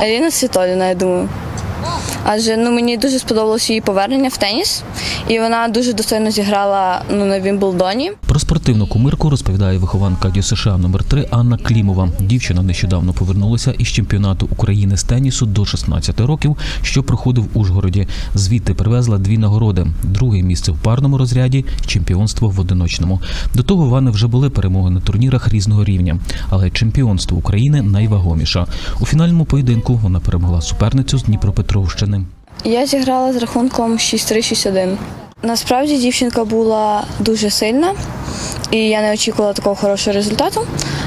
Аліна Світоліна, я думаю. Адже ну, мені дуже сподобалось її повернення в теніс, і вона дуже достойно зіграла ну, на Вімблдоні. Про спортивну кумирку розповідає вихованка Дю США номер 3 Анна Клімова. Дівчина нещодавно повернулася із чемпіонату України з тенісу до 16 років, що проходив в Ужгороді. Звідти привезла дві нагороди: друге місце в парному розряді, чемпіонство в одиночному. До того в Анни вже були перемоги на турнірах різного рівня, але чемпіонство України найвагоміша. У фінальному поєдинку вона перемогла суперницю з Дніпропетровщини. Я зіграла з рахунком 6-3-6-1. Насправді дівчинка була дуже сильна, і я не очікувала такого хорошого результату,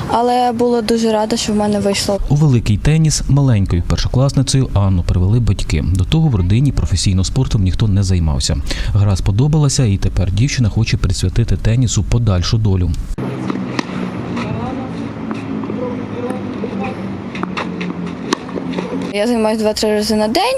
але була дуже рада, що в мене вийшло. У великий теніс маленькою першокласницею Анну привели батьки. До того в родині професійно спортом ніхто не займався. Гра сподобалася, і тепер дівчина хоче присвятити тенісу подальшу долю. Я займаюся два-три рази на день,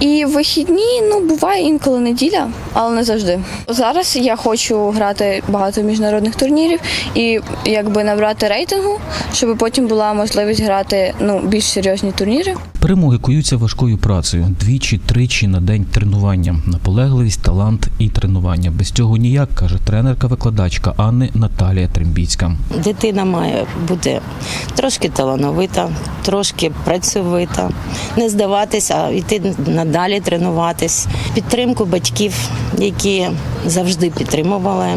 і вихідні ну буває інколи неділя, але не завжди. Зараз я хочу грати багато міжнародних турнірів і якби набрати рейтингу, щоб потім була можливість грати ну більш серйозні турніри. Перемоги куються важкою працею, двічі-тричі на день тренування, наполегливість, талант і тренування. Без цього ніяк каже тренерка-викладачка Анни Наталія Трембіцька. Дитина має бути трошки талановита, трошки працьовита, не здаватись, а йти надалі тренуватись. Підтримку батьків, які завжди підтримували,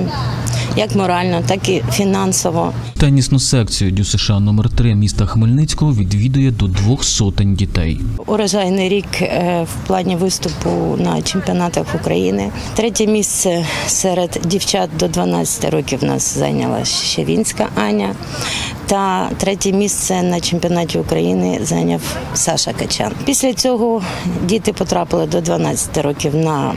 як морально, так і фінансово. Тенісну секцію Дю США номер 3 міста Хмельницького відвідує до двох сотень дітей. Урожайний рік е, в плані виступу на чемпіонатах України. Третє місце серед дівчат до 12 років нас зайняла Щевінська Аня. Та третє місце на чемпіонаті України зайняв Саша Качан. Після цього діти потрапили до 12 років на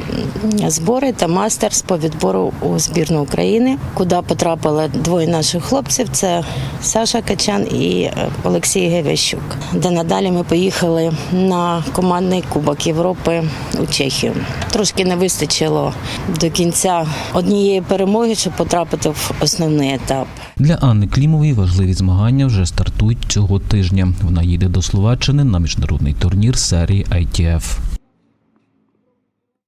збори та мастерс по відбору у збірну України, куди потрапили двоє наших хлопців: це Саша Качан і е, Олексій Гевещук. Де надалі ми поїхали на командний кубок Європи у Чехію. Трошки не вистачило до кінця однієї перемоги, щоб потрапити в основний етап. Для Анни Клімової важливі змагання вже стартують цього тижня. Вона їде до Словаччини на міжнародний турнір серії ITF.